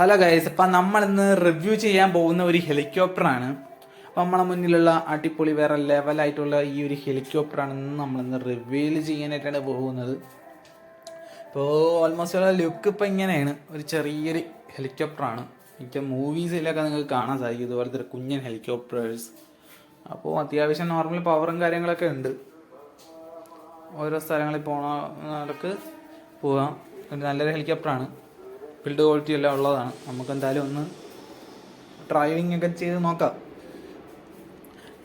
Hello guys അപ്പം നമ്മൾ ഇന്ന് റിവ്യൂ ചെയ്യാൻ പോകുന്ന ഒരു ഹെലികോപ്റ്ററാണ് അപ്പം നമ്മളെ മുന്നിലുള്ള അടിപൊളി വേറെ ലെവലായിട്ടുള്ള ഈ ഒരു ഹെലികോപ്റ്ററാണ് നമ്മളിന്ന് റിവ്യൂൽ ചെയ്യാനായിട്ടാണ് പോകുന്നത്. ഇപ്പോൾ ഓൾമോസ്റ്റ് ഉള്ള ലുക്ക് ഇപ്പം ഇങ്ങനെയാണ്. ഒരു ചെറിയൊരു ഹെലികോപ്റ്ററാണ് മിക്ക മൂവീസിലൊക്കെ നിങ്ങൾക്ക് കാണാൻ സാധിക്കും. ഇതുപോലത്തെ കുഞ്ഞൻ ഹെലികോപ്റ്റേഴ്സ് അപ്പോൾ അത്യാവശ്യം നോർമൽ പവറും കാര്യങ്ങളൊക്കെ ഉണ്ട്. ഓരോ സ്ഥലങ്ങളിൽ പോണവർക്ക് പോവാം. ഒരു നല്ലൊരു ഹെലികോപ്റ്ററാണ് ബിൽഡ് ക്വാളിറ്റി എല്ലാം ഉള്ളതാണ്. നമുക്ക് എന്തായാലും ഒന്ന് ഡ്രൈവിംഗ് ഒക്കെ ചെയ്ത് നോക്കാം.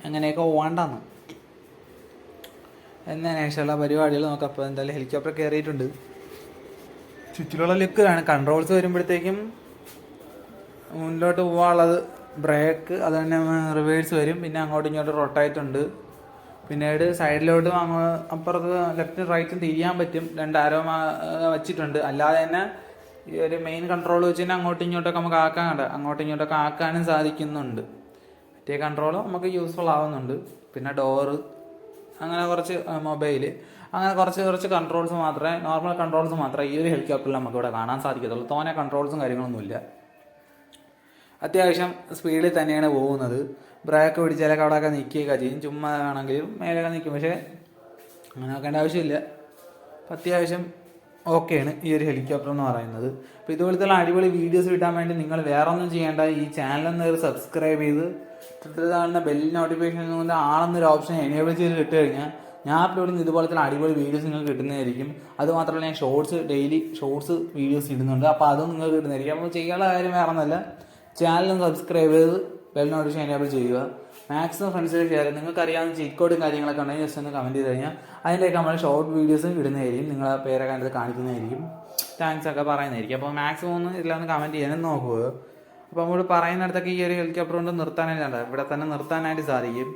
എങ്ങനെയൊക്കെ വേണ്ടെന്ന് എന്നതിനുശേഷമുള്ള പരിപാടികൾ നോക്കാം. അപ്പോൾ എന്തായാലും ഹെലികോപ്റ്റർ കയറിയിട്ടുണ്ട് ചുറ്റിലുള്ള ലുക്കാണ് കൺട്രോൾസ് വരുമ്പോഴത്തേക്കും മുന്നിലോട്ട് പോകാനുള്ളത് ബ്രേക്ക് അത് തന്നെ റിവേഴ്സ് വരും. പിന്നെ അങ്ങോട്ടും ഇങ്ങോട്ടും റൊട്ടേറ്റ് ഉണ്ട്. പിന്നീട് സൈഡിലോട്ടും അങ്ങോ അപ്പുറത്ത് ലെഫ്റ്റും റൈറ്റും തിരിയാൻ പറ്റും. രണ്ട് ആരോ വെച്ചിട്ടുണ്ട്. അല്ലാതെ തന്നെ ഈ ഒരു മെയിൻ കൺട്രോൾ വെച്ച് തന്നെ അങ്ങോട്ടും ഇങ്ങോട്ടൊക്കെ നമുക്ക് ആക്കാൻ കണ്ട അങ്ങോട്ടും ഇങ്ങോട്ടൊക്കെ ആക്കാനും സാധിക്കുന്നുണ്ട്. മറ്റേ കൺട്രോൾ നമുക്ക് യൂസ്ഫുൾ ആവുന്നുണ്ട്. പിന്നെ ഡോറ് അങ്ങനെ കുറച്ച് മൊബൈൽ അങ്ങനെ കുറച്ച് കുറച്ച് കൺട്രോൾസ് മാത്രമേ നോർമൽ കൺട്രോൾസ് മാത്രമേ ഈ ഒരു ഹെലികോപ്റ്ററിൽ നമുക്ക് ഇവിടെ കാണാൻ സാധിക്കത്തുള്ളൂ. തോനെ കൺട്രോൾസും കാര്യങ്ങളൊന്നുമില്ല. അത്യാവശ്യം സ്പീഡിൽ തന്നെയാണ് പോകുന്നത്. ബ്രേക്ക് പിടിച്ചാലൊക്കെ അവിടെയൊക്കെ നിൽക്കുകയൊക്കെ ചെയ്യും. ചുമ്മാ ആണെങ്കിലും മേലൊക്കെ നിൽക്കും പക്ഷേ അങ്ങനെ നോക്കേണ്ട ആവശ്യമില്ല. അത്യാവശ്യം ഓക്കെയാണ് ഈ ഒരു ഹെലികോപ്റ്റർ എന്ന് പറയുന്നത്. അപ്പോൾ ഇതുപോലത്തെ അടിപൊളി വീഡിയോസ് കിട്ടാൻ വേണ്ടി നിങ്ങൾ വേറെ ഒന്നും ചെയ്യേണ്ട. ഈ ചാനൽ ഒന്ന് സബ്സ്ക്രൈബ് ചെയ്ത് ട്വിറ്ററിൽ കാണുന്ന ബെൽ നോട്ടിഫിക്കേഷൻ കൊണ്ട് ആളെന്നൊരു ഓപ്ഷൻ എനേബിൾ ചെയ്ത് ഇട്ട് കഴിഞ്ഞാൽ ഞാൻ അപ്ലോഡ് ചെയ്യുന്ന ഇതുപോലത്തെ അടിപൊളി വീഡിയോസ് നിങ്ങൾക്ക് കിട്ടുന്നതായിരിക്കും. അതുമാത്രമല്ല ഞാൻ ഷോർട്സ് ഡെയിലി ഷോർട്സ് വീഡിയോസ് ഇടുന്നുണ്ട്. അപ്പോൾ അതും നിങ്ങൾക്ക് കിട്ടുന്നതായിരിക്കും. അപ്പോൾ ചെയ്യാനുള്ള കാര്യം വേറെ ഒന്നല്ല ചാനൽ സബ്സ്ക്രൈബ് ചെയ്ത് ബെൽ നോട്ടിഫിക്കേഷൻ എനേബിൾ ചെയ്യുക. മാക്സിമം ഫ്രണ്ട്സിന് ഷെയർ ചെയ്യുക. നിങ്ങൾക്ക് അറിയാവുന്ന ചീറ്റ് കോഡും കാര്യങ്ങളൊക്കെ ഉണ്ടെങ്കിൽ ജസ്റ്റ് ഒന്ന് കമന്റ് ചെയ്ത് കഴിഞ്ഞാൽ അതിന്റെയൊക്കെ നമ്മൾ ഷോർട്ട് വീഡിയോസും ഇടുന്നതായിരിക്കും. നിങ്ങളെ പേരൊക്കെ അതിനകത്ത് കാണിക്കുന്നതായിരിക്കും. താങ്ക്സ് ഒക്കെ പറയുന്നതായിരിക്കും. അപ്പോൾ മാക്സിമം ഒന്ന് ഇതിലൊന്ന് കമന്റ് ചെയ്യാനും നോക്കുക. അപ്പോൾ നമ്മൾ പറയുന്നിടത്തൊക്കെ ഈ ഒരു ഹെലികോപ്റ്റർ കൊണ്ട് നിർത്താനായിട്ട് ഇവിടെ തന്നെ നിർത്താനായിട്ട് സാധിക്കും.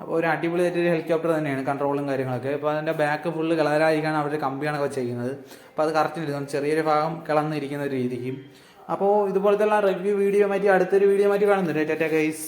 അപ്പോൾ ഒരു അടിപൊളി ഒരു ഹെലികോപ്റ്റർ തന്നെയാണ് കൺട്രോളും കാര്യങ്ങളൊക്കെ. അപ്പോൾ അതിന്റെ ബാക്ക് ഫുള്ള് കളറായിരിക്കാണ് അവർ കമ്പിയാണൊക്കെ ചെയ്യുന്നത് അപ്പോൾ അത് കറക്റ്റ് ഇരിക്കുന്നു ചെറിയൊരു ഭാഗം കിളന്നിരിക്കുന്ന ഒരു രീതിക്കും. അപ്പോൾ ഇതുപോലത്തെ റിവ്യൂ വീഡിയോ മാറ്റി അടുത്തൊരു വീഡിയോ മാറ്റി കാണുന്നുണ്ട്. ടാറ്റ ഗൈസ്